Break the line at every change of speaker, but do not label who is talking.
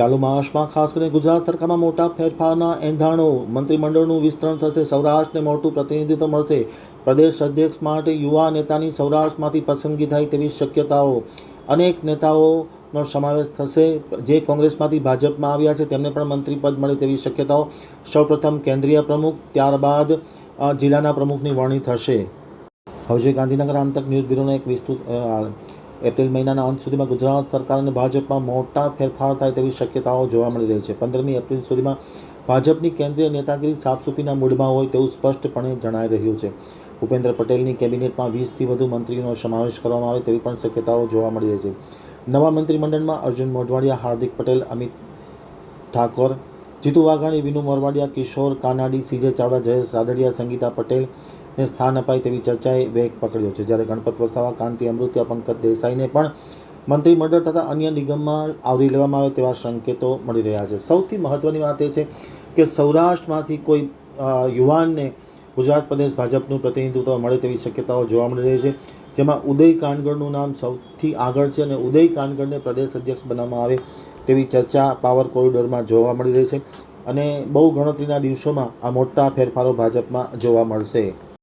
ચાલુ માસમાં ખાસ કરીને ગુજરાત સરકારમાં મોટા ફેરફારના એંધાણો મંત્રીમંડળનું વિસ્તરણ થશે. સૌરાષ્ટ્રને મોટું પ્રતિનિધિત્વ મળશે. પ્રદેશ અધ્યક્ષ માટે યુવા નેતાની સૌરાષ્ટ્રમાંથી પસંદગી થાય તેવી શક્યતાઓ અનેક નેતાઓનો સમાવેશ થશે. જે કોંગ્રેસમાંથી ભાજપમાં આવ્યા છે, તેમને પણ મંત્રીપદ મળે તેવી શક્યતાઓ. સૌપ્રથમ કેન્દ્રીય પ્રમુખ, ત્યારબાદ જિલ્લાના પ્રમુખની વરણી થશે. હવે ગાંધીનગર આમતક ન્યૂઝ બ્યુરોનો એક વિસ્તૃત એપ્રિલ મહિનાના અંત સુધીમાં ગુજરાત સરકાર અને ભાજપમાં મોટા ફેરફાર થાય તેવી શક્યતાઓ જોવા મળી રહી છે. પંદરમી એપ્રિલ સુધીમાં ભાજપની કેન્દ્રીય નેતાગીરી સાફસૂફીના મૂડમાં હોય તેવું સ્પષ્ટપણે જણાઈ રહ્યું છે. ભૂપેન્દ્ર પટેલની કેબિનેટમાં વીસથી વધુ મંત્રીઓનો સમાવેશ કરવામાં આવે તેવી પણ શક્યતાઓ જોવા મળી રહી છે. નવા મંત્રીમંડળમાં અર્જુન મોઢવાડિયા, હાર્દિક પટેલ, અમિત ઠાકોર, જીતુ વાઘાણી, વિનુ મોરવાડિયા, કિશોર કાનાડી, સીજે ચાવડા, જયેશ રાદડિયા, સંગીતા પટેલ ને સ્થાન અપાય તેવી ચર્ચાએ વેગ પકડ્યો છે. જ્યારે ગણપત વસાવા, કાંતિ, અમૃત્ય, પંકજ દેસાઈને પણ મંત્રીમંડળ તથા અન્ય નિગમમાં આવરી લેવામાં આવે તેવા સંકેતો મળી રહ્યા છે. સૌથી મહત્ત્વની વાત એ છે કે સૌરાષ્ટ્રમાંથી કોઈ યુવાનને ગુજરાત પ્રદેશ ભાજપનું પ્રતિનિધિત્વ મળે તેવી શક્યતાઓ જોવા મળી રહી છે, જેમાં ઉદય કાનગડનું નામ સૌથી આગળ છે અને ઉદય કાનગડને પ્રદેશ અધ્યક્ષ બનાવવામાં આવે તેવી ચર્ચા પાવર કોરિડોરમાં જોવા મળી રહી છે અને બહુ ગણતરીના દિવસોમાં આ મોટા ફેરફારો ભાજપમાં જોવા મળશે.